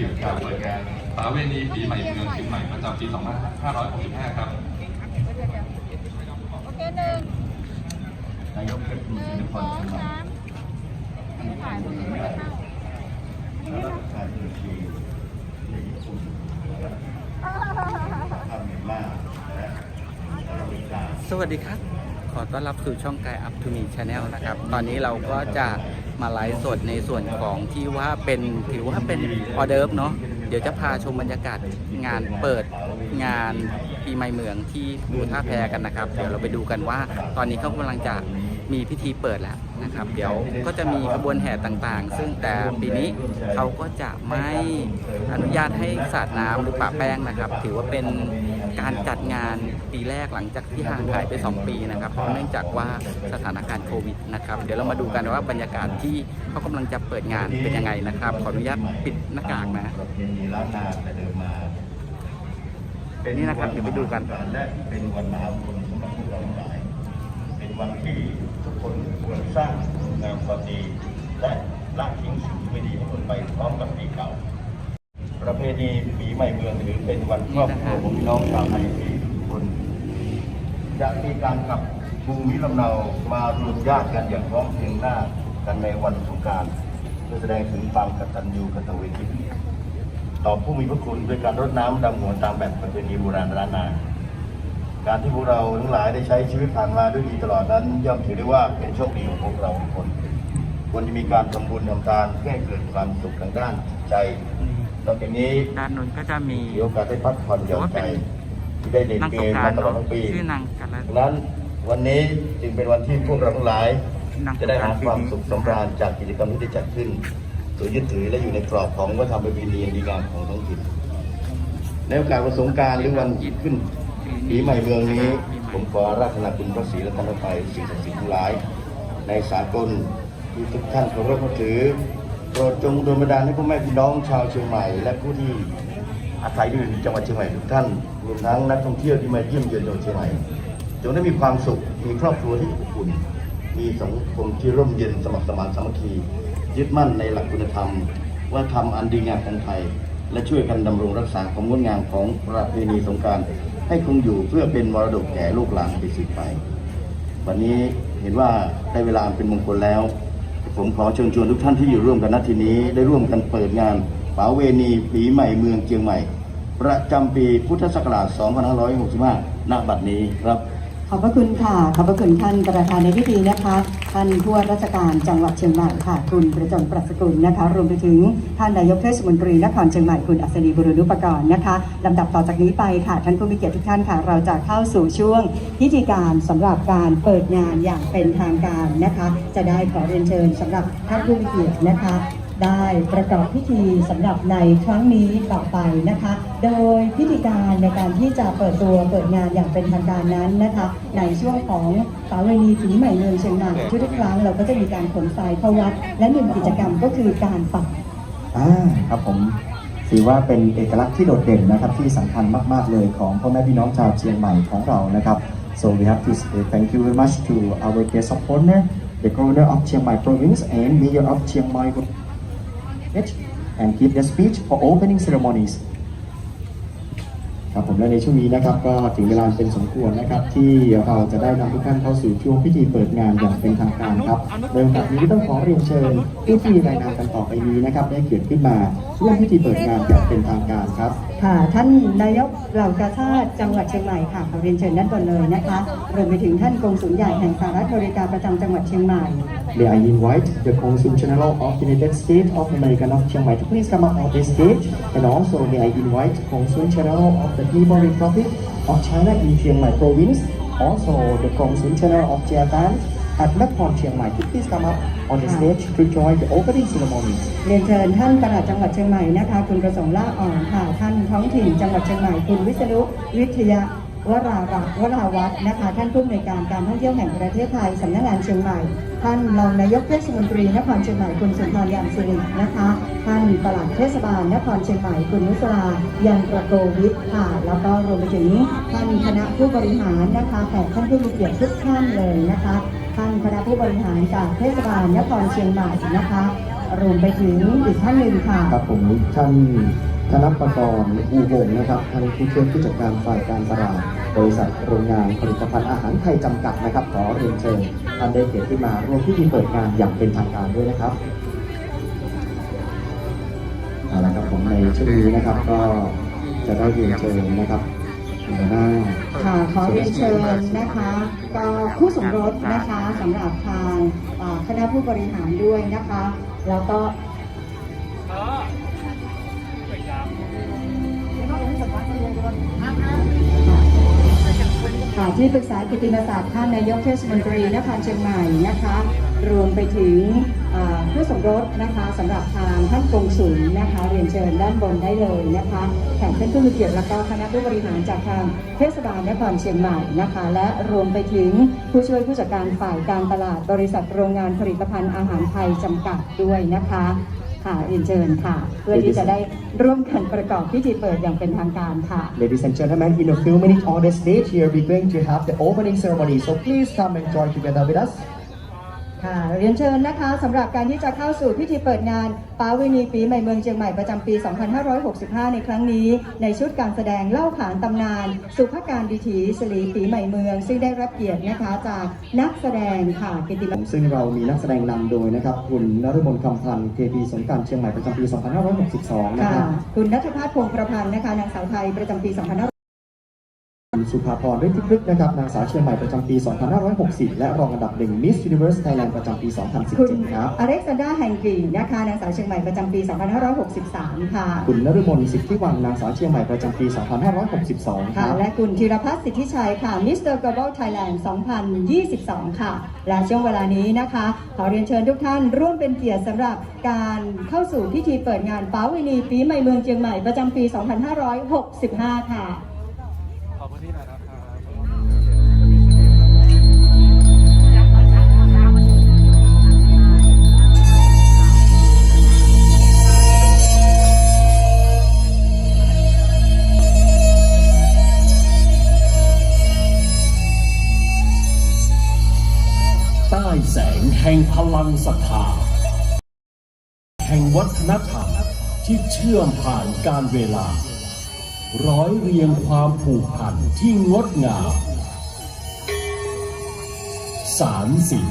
กียรติการเปิดงานสาเวณีปีใหม่เมืองเชียงใหม่ประจำปี 2565 ครับโอเคหนึ่งนายกเทศมนตรีนครเชียงใหม่ถ่ายมือไม่ได้เข้าและรัฐบาลตุรกีในญี่ปุ่นทำเมียนมาและอเมริกาสวัสดีครับ ขอต้อนรับสู่ช่องกายอัพทูมีชาแนลนะครับ ตอนนี้เราก็จะ มาไลฟ์สดในส่วนของที่ว่าเป็นถือว่าเป็นออเดิร์ฟเนาะเดี๋ยวจะพาชมบรรยากาศงานเปิดงานปีใหม่เมืองที่ดูท่าแพกันนะครับ เดี๋ยวเราไปดูกันว่า ตอนนี้เขากำลังจะมีพิธีเปิดแล้วนะครับ เดี๋ยวก็จะมีขบวนแห่ต่างๆ ซึ่งแต่ปีนี้เขาก็จะไม่อนุญาตให้สาดน้ำหรือปะแป้งนะครับ ถือว่าเป็น การจัดงานปีแรกหลังจากที่ห่างหายไป 2 ปีนะครับเพราะเนื่องจากว่าสถานการณ์โควิดนะครับ เดี๋ยวเรามาดูกันว่าบรรยากาศที่เขากำลังจะเปิดงานเป็นยังไงนะครับ ขออนุญาตปิดหน้ากากนะเพณีล้านนี่นะครับเดี๋ยวไปดูกันและเป็นวันมหามงคลสำหรับพวกเราทั้งหลายเป็นวันที่ทุกคนควรสร้างงานความดีและละทิ้งสิ่งที่ไม่ดีให้คนไปพร้อมกับปีเก่า ประเพณี ปีใหม่เมืองถือเป็นวันครอบครัวของพี่น้องชาวไทยทุกคนจะมีการกลับภูมิลำเนามารวมญาติกันอย่างพร้อมเพรียงหน้ากันในวันสงการเพื่อแสดงถึงความกตัญญูกตเวทีต่อผู้มีพระคุณด้วยการรดน้ำดำหัวตามแบบประเพณีโบราณล้านนาการที่พวกเราทั้งหลายได้ใช้ชีวิตผ่านมาด้วยดีตลอดนั้น ย่อมถือได้ว่าเป็นโชคดีของพวกเราทุกคนควรจะมีการทำบุญทำทานเพื่อให้เกิดความสุขทางด้านจิตใจ นอกจากนี้ด้านนู้นก็จะมีมีโอกาสได้พักผ่อนหย่อนใจที่ได้เล่นนางเกสงมกรารมาตลอดเนาะทั้งปีชื่อนางกันละดังนั้นวันนี้จึงเป็นวันที่พวกเราทั้งหลาย นางสงกรานต์จะได้หาความสุขสำราญจากกิจกรรมที่ได้จัดขึ้นโดยยึดถือและอยู่ในกรอบของวัฒนธรรมประเพณีอันดีงามของท้องถิ่นในโอกาสวันสงกรารหรือวันหยิบขึ้น ปีใหม่เมืองนี้ ผมขออาราธนาคุณพระศรีรัตนตรัยสิ่งศักดิ์สิทธิ์ทั้งหลาย ในสากลที่ทุกท่านเคารพนับถือ โปรดจงดลบันดาลให้พ่อแม่พี่น้องชาวเชียงใหม่ และผู้ที่อาศัยอยู่ในจังหวัดเชียงใหม่ทุกท่านรวมทั้งนักท่องเที่ยวที่มาเยี่ยมเยือนจังหวัดเชียงใหม่จงได้มีความสุขมีครอบครัวที่อบอุ่น มีสังคมที่ร่มเย็นสมัครสมานสามัคคี ยึดมั่นในหลักคุณธรรม ว่าทำอันดีงามของไทย และช่วยกันดำรงรักษาความงดงามของประเพณีสงการให้คงอยู่เพื่อเป็นมรดกแก่ลูกหลานไปสืบไป วันนี้เห็นว่าได้เวลาเป็นมงคลแล้ว ผมขอเชิญชวนทุกท่านที่อยู่ร่วมกันณที่นี้ ได้ร่วมกันเปิดงานป๋าเวณีปีใหม่เมืองเชียงใหม่ ประจำปีพุทธศักราช 2565 ณ บัดนี้ครับ ขอบพระคุณค่ะ ขอบพระคุณท่านประธานในพิธีนะคะ ท่านผู้ว่าราชการจังหวัดเชียงใหม่ค่ะ คุณประจงปรัชกุลนะคะ รวมไปถึงท่านนายกเทศมนตรีนครเชียงใหม่คุณอัศนีบุรุณุปกรณ์นะคะลำดับต่อจากนี้ไปค่ะ ท่านผู้มีเกียรติทุกท่านค่ะ เราจะเข้าสู่ช่วงพิธีการสำหรับการเปิดงานอย่างเป็นทางการนะคะ จะได้ขอเรียนเชิญสำหรับท่านผู้มีเกียรตินะคะ ได้ประกอบพิธีสำหรับในครั้งนี้ต่อไปนะคะ โดยพิธีการในการที่จะเปิดตัวเปิดงานอย่างเป็นทางการนั้นนะคะ ในช่วงของสาวนีปีใหม่เมืองเชียงใหม่ทุกครั้งเราก็จะมีการขนทรายเข้าวัด และหนึ่งกิจกรรมก็คือการปักอ่าครับผมถือว่าเป็นเอกลักษณ์ที่โดดเด่นนะครับที่สำคัญมาก ๆ เลยของพ่อแม่พี่น้องชาวเชียงใหม่ของเรานะครับ so we have to say thank you very much to our guest of honor the governor of Chiang Mai province and mayor of Chiang Mai and give the speech for opening ceremonies ครับผมและในช่วงนี้นะครับก็ถึงเวลาเป็นสมควรนะครับ ที่เราจะได้นำทุกท่านเข้าสู่ช่วงพิธีเปิดงานอย่างเป็นทางการครับโดยโอกาสนี้ต้องขอเรียนเชิญผู้ที่รายงานกันต่อไปนี้นะครับ ได้เขียนขึ้นมาร่วมพิธีเปิดงานอย่างเป็นทางการครับค่ะท่านนายกเหล่ากาชาติจังหวัดเชียงใหม่ค่ะขอเรียนเชิญด้านบนเลยนะคะรวมไปถึงท่านกงสุลใหญ่แห่งสหรัฐอเมริกาประจำจังหวัดเชียงใหม่ May I invite the Consul General of the United States of America of Chiang Mai to please come up on the stage and also may I invite Consul General of the People Republic of China in Chiang Mai province also the Consul General of Japan at Nakhon Chiang Mai to please come up on the stage to join the opening ceremony เรียนเชิญท่านประหลัดจังหวัดเชียงใหม่นะคะ คุณประสงค์ล่าอ่อนค่ะท่านท้องถิ่นจังหวัดเชียงใหม่คุณวิษณุวิทยา วรารักวราวัฒนะคะ ท่านผู้อำนวยการการท่องเที่ยวแห่งประเทศไทยสำนักงานเชียงใหม่ ท่านรองนายกเทศมนตรีนครเชียงใหม่คุณสุนทรยามสิรินะคะ ท่านปลัดเทศบาลนครเชียงใหม่คุณนุสรายันประโกวิทค่ะ แล้วก็รวมไปถึงท่านคณะผู้บริหารนะคะแขกท่านผู้มีเกียรติทุกท่านเลยนะคะท่านคณะผู้บริหารจากเทศบาลนครเชียงใหม่นะคะ รวมไปถึงอีกท่านหนึ่งค่ะครับผมท่าน ธนประกรณ์อูวงนะครับท่านผู้ช่วยผู้จัดการฝ่ายการตลาดบริษัทโรงงานผลิตภัณฑ์อาหารไทยจำกัดนะครับ ขอเรียนเชิญท่านได้เกียรติขึ้นมาร่วมพิธีเปิดงานอย่างเป็นทางการด้วยนะครับเอาละครับผมในช่วงนี้นะครับก็จะได้เรียนเชิญนะครับหัวหน้าค่ะขอเรียนเชิญนะคะก็คู่สมรสนะคะสำหรับทางคณะผู้บริหารด้วยนะคะ แล้วก็ ที่ปรึกษากิตติมศักดิ์ท่านนายกเทศมนตรีนครเชียงใหม่นะคะ รวมไปถึงผู้สมรสนะคะสำหรับทางท่านกงสุลนะคะเรียนเชิญด้านบนได้เลยนะคะแขกท่านผู้มีเกียรติและก็คณะผู้บริหารจากทางเทศบาลนครเชียงใหม่นะคะ และรวมไปถึงผู้ช่วยผู้จัดการฝ่ายการตลาดบริษัทโรงงานผลิตภัณฑ์อาหารไทยจำกัดด้วยนะคะ ค่ะเรียนเชิญค่ะ เพื่อที่จะได้ร่วมกันประกอบพิธีเปิดอย่างเป็นทางการค่ะ Ladies and gentlemen, in a few minutes on the stage here, we're going to have the opening ceremony. So please come and join together with us. ค่ะเรียนเชิญนะคะสำหรับการที่จะเข้าสู่พิธีเปิดงานป้าวินีปีใหม่เมืองเชียงใหม่ประจำปี 2565 ในครั้งนี้ ในชุดการแสดงเล่าขานตำนาน สุภการดิถีสลีปีใหม่เมือง ซึ่งได้รับเกียรตินะคะจากนักแสดงค่ะกิตติมศักดิ์ซึ่งเรามีนักแสดงนำโดยนะครับคุณนฤมลคำพันธ์เทพีสงกรารเชียงใหม่ประจำปี 2562 นะค่ะครับคุณนัทพัฒน์พงษ์ประพันธ์นะคะนางสาวไทยประจำปี 2500คุณ สุภาพรฤทธิพฤกษ์นะครับนางสาวเชียงใหม่ประจำปี 2560 และรองอันดับหนึ่ง Miss Universe Thailand ประจำปี คุณ2017 ครับ อเล็กซานดราแฮงกีนะคะนางสาวเชียงใหม่ประจำปี 2563 ค่ะคุณนฤมลสิทธิวังนางสาวเชียงใหม่ประจำปี 2562 คค่ะรับ และคุณธีรพัฒน์สิทธิชัยค่ะมิสเตอร์ Global Thailand 2022 ค่ะ และช่วงเวลานี้นะคะ ขอเรียนเชิญทุกท่านร่วมเป็นเกียรติสำหรับการเข้าสู่พิธีเปิดงานป้าวินีปีใหม่เมืองเชียงใหม่ประจำปี 2565 ค่ะ แห่งพลังศรัทธา แห่งวัฒนธรรมที่เชื่อมผ่านการเวลา ร้อยเรียงความผูกพันที่งดงามสารสิน